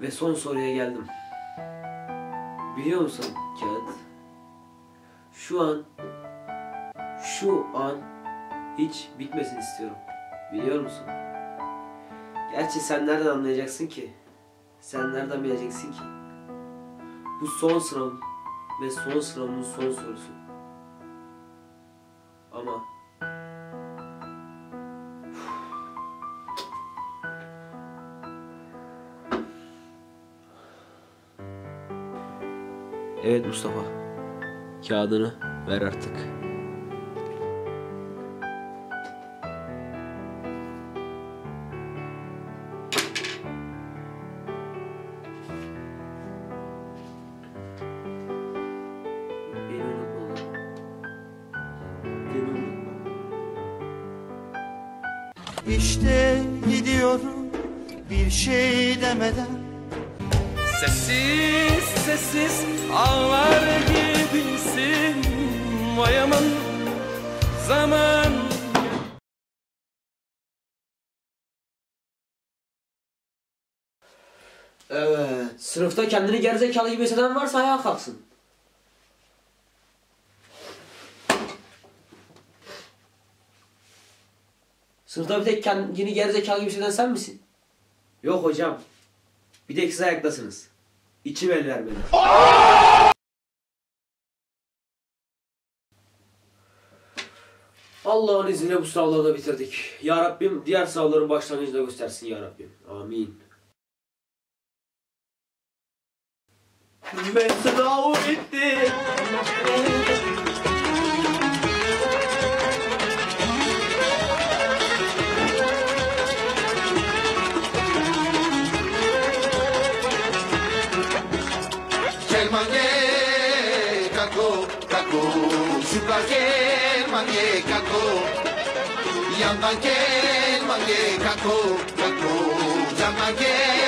Ve son soruya geldim. Biliyor musun kağıt? Şu an şu an hiç bitmesin istiyorum. Biliyor musun? Gerçi sen nereden anlayacaksın ki? Sen nereden bileceksin ki? Bu son sınavım ve son sınavımın son sorusu. Ama Evet Mustafa. Kağıdını ver artık. İşte gidiyorum bir şey demeden Sessiz sessiz ağlar gibisin Vay aman zaman Evet. Sınıfta kendini gerizekalı gibi hisseden varsa ayağa kalksın. Sınıfta bir tek kendini gerizekalı gibi hisseden sen misin? Yok hocam. Bir tek siz ayaktasınız. İçim el vermedi. Allah'ın izniyle bu sınavları da bitirdik. Ya Rabbim diğer sınavların başlangıcını da göstersin ya Rabbim. Amin. Ben sınav bitti. El germanye kako kako Şuka germanye kako Yandan germanye kako kako Yandan germanye